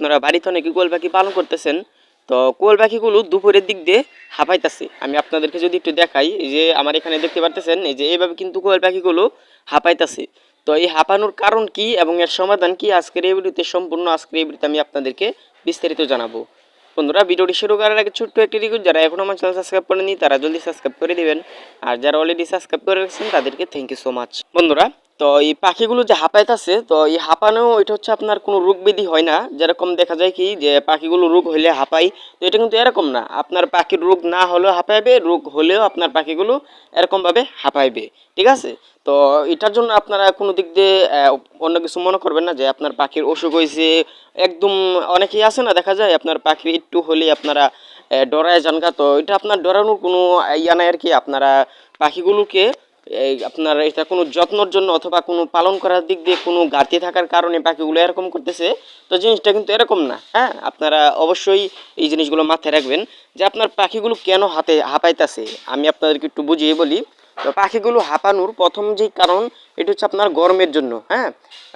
আপনারা বাড়িতে অনেকে কোয়েল পাখি পালন করতেছেন, তো কোয়েল পাখিগুলো দুপুরের দিক দিয়ে হাঁপাইতেছে। আমি আপনাদেরকে যদি একটু দেখাই যে আমার এখানে দেখতে পারতেছেন যে এইভাবে কিন্তু কোয়েল পাখিগুলো হাঁপাইতেছে। তো এই হাঁপানোর কারণ কি এবং এর সমাধান কি, আজকের এই ভিডিওতে সম্পূর্ণ আজকের এই ভিডিওতে আমি আপনাদেরকে বিস্তারিত জানাব। বন্ধুরা, ভিডিওটি শুরু করার আগে ছোট্ট একটি রিকোয়েস্ট যারা এখনও আমার চ্যানেল সাবস্ক্রাইব করেনি তারা জলদি সাবস্ক্রাইব করে দিবেন। আর যারা অলরেডি সাবস্ক্রাইব করে রেখেছেন, তাদেরকে থ্যাংক ইউ সো মাচ বন্ধুরা তো এই পাখিগুলো যে হাঁপাইতেছে, তো এই হাঁপানো এটা হচ্ছে আপনার কোনো রোগ ব্যাধি হয় না। যেরকম দেখা যায় কি যে পাখিগুলো রোগ হলে হাঁপাই তো এটা কিন্তু এরকম না। আপনার পাখির রোগ না হলেও হাঁপাইবে, রোগ হলেও আপনার পাখিগুলো এরকমভাবে হাঁপাইবে, ঠিক আছে? তো এটার জন্য আপনারা কোনো দিক দিয়ে অন্য কিছু মনে করবেন না যে আপনার পাখির অসুখ হয়েছে একদম অনেকেই আছে না, দেখা যায় আপনার পাখির একটু হলে আপনারা ডরায় জানগা তো এটা আপনার ডরানোর কোনো ইয়া নাই আর কি। আপনারা পাখিগুলোকে আপনার এটা কোনো যত্নর জন্য অথবা কোনো পালন করার দিক দিয়ে কোনো ঘাটতি থাকার কারণে পাখিগুলো এরকম করতেছে, তো জিনিসটা কিন্তু এরকম না হ্যাঁ? আপনারা অবশ্যই এই জিনিসগুলো মাথায় রাখবেন যে আপনার পাখিগুলো কেন হাতে হাঁপাইতেছে? আমি আপনাদেরকে একটু বুঝিয়ে বলি, তো পাখিগুলো হাঁপানোর প্রথম যেই কারণ, এটা হচ্ছে আপনার গরমের জন্য হ্যাঁ?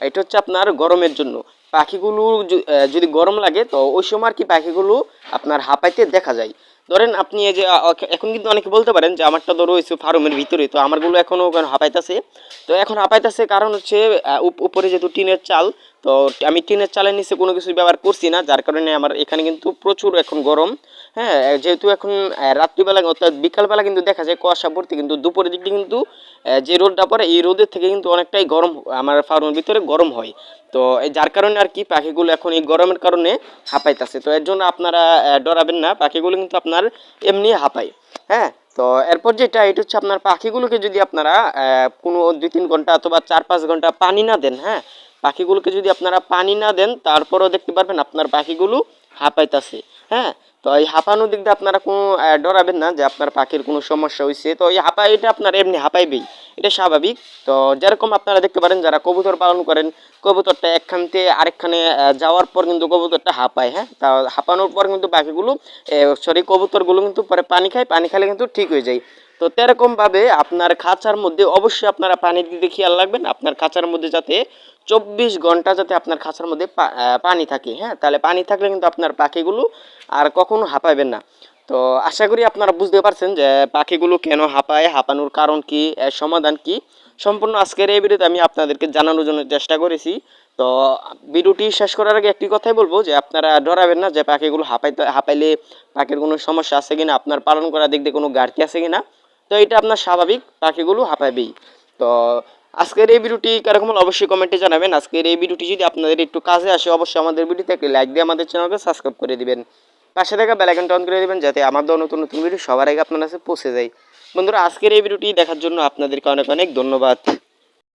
এটা হচ্ছে আপনার গরমের জন্য। পাখিগুলো যদি গরম লাগে, তো ওই সময় আর কি পাখিগুলো আপনার হাঁপাইতে দেখা যায়। ধরেন আপনি এই যে এখন কিন্তু অনেকে বলতে পারেন যে, আমারটা তো রয়েছে ফার্মের ভিতরে। তো আমারগুলো এখনও ওখানে হাঁপাইতেছে? তো এখন হাঁপাইতেছে কারণ হচ্ছে উপ- উপরে যেহেতু টিনের চাল, তো আমি টিনের চালের নিচে কোনো কিছু ব্যবহার করছি না। যার কারণে আমার এখানে কিন্তু প্রচুর এখন গরম। হ্যাঁ যেহেতু এখন রাত্রিবেলা অর্থাৎ বিকালবেলা কিন্তু দেখা যায় কুয়াশা ভর্তি কিন্তু দুপুরের দিকটি কিন্তু যে রোদটা পড়ে, এই রোদের থেকে কিন্তু অনেকটাই গরম, আমার ফার্মের ভিতরে গরম হয়। তো যার কারণে আর কি পাখিগুলো এখন এই গরমের কারণে হাঁপাইতেছে। তো এর জন্য আপনারা ডরাবেন না, পাখিগুলো কিন্তু আপনার এমনি হাঁপায়। হ্যাঁ তো এরপর যেটা, এটা হচ্ছে আপনার পাখিগুলোকে যদি আপনারা কোনো দুই তিন ঘণ্টা অথবা চার পাঁচ ঘণ্টা পানি না দেন হ্যাঁ পাখিগুলোকে যদি আপনারা পানি না দেন, তারপরেও দেখতে পারবেন আপনার পাখিগুলো হাঁপাইতেছে। হ্যাঁ? তো এই হাঁপানোর দিক দিয়ে আপনারা কোনো ডরাবেন না যে আপনার পাখির কোনো সমস্যা হয়েছে তো এই হাঁপা এটা আপনার এমনি হাঁপাইবেই। এটা স্বাভাবিক। তো যেরকম আপনারা দেখতে পারেন, যারা কবুতর পালন করেন, কবুতরটা একখান থেকে আরেকখানে যাওয়ার পর কিন্তু কবুতরটা হাঁপায় হ্যাঁ? তা হাঁপানোর পর কিন্তু পাখিগুলো সরি কবুতরগুলো কিন্তু পরে পানি খায়, পানি খেলে কিন্তু ঠিক হয়ে যায়। তো তেরকমভাবে আপনার খাঁচার মধ্যে অবশ্যই আপনারা পানি দিতে খেয়াল রাখবেন। আপনার খাঁচার মধ্যে যাতে চব্বিশ ঘণ্টা যাতে আপনার খাঁচার মধ্যে পানি থাকে হ্যাঁ? তাহলে পানি থাকলে কিন্তু আপনার পাখিগুলো আর কখনো হাঁপাইবেন না। তো আশা করি আপনারা বুঝতে পারছেন যে পাখিগুলো কেন হাঁপায়, হাঁপানোর কারণ কি সমাধান কি। সম্পূর্ণ আজকের এই ভিডিওতে আমি আপনাদেরকে জানানোর জন্য চেষ্টা করেছি। তো ভিডিওটি শেষ করার আগে একটি কথাই বলব যে আপনারা ডরাবেন না যে পাখিগুলো হাঁপাইতে, হাঁপাইলে পাখির কোনো সমস্যা আছে কিনা, আপনার পালন দিক দিয়ে কোনো ঘাটতি আছে কিনা। তো এটা আপনার স্বাভাবিক পাখিগুলো হাঁপাবেই। তো আজকের এই ভিডিওটি কেরকম অবশ্যই কমেন্টে জানাবেন। আজকের এই ভিডিওটি যদি আপনাদের একটু কাজে আসে, অবশ্যই আমাদের ভিডিওতে একটি লাইক দিয়ে আমাদের চ্যানেলকে সাবস্ক্রাইব করে দিবেন। পাশে থাকা বেলাইকনটা টন করে দেবেন যাতে আমার দেওয়া নতুন নতুন ভিডিও সবার আগে আপনার কাছে পৌঁছে যায়। বন্ধুরা, আজকের এই ভিডিওটি দেখার জন্য আপনাদেরকে অনেক অনেক ধন্যবাদ।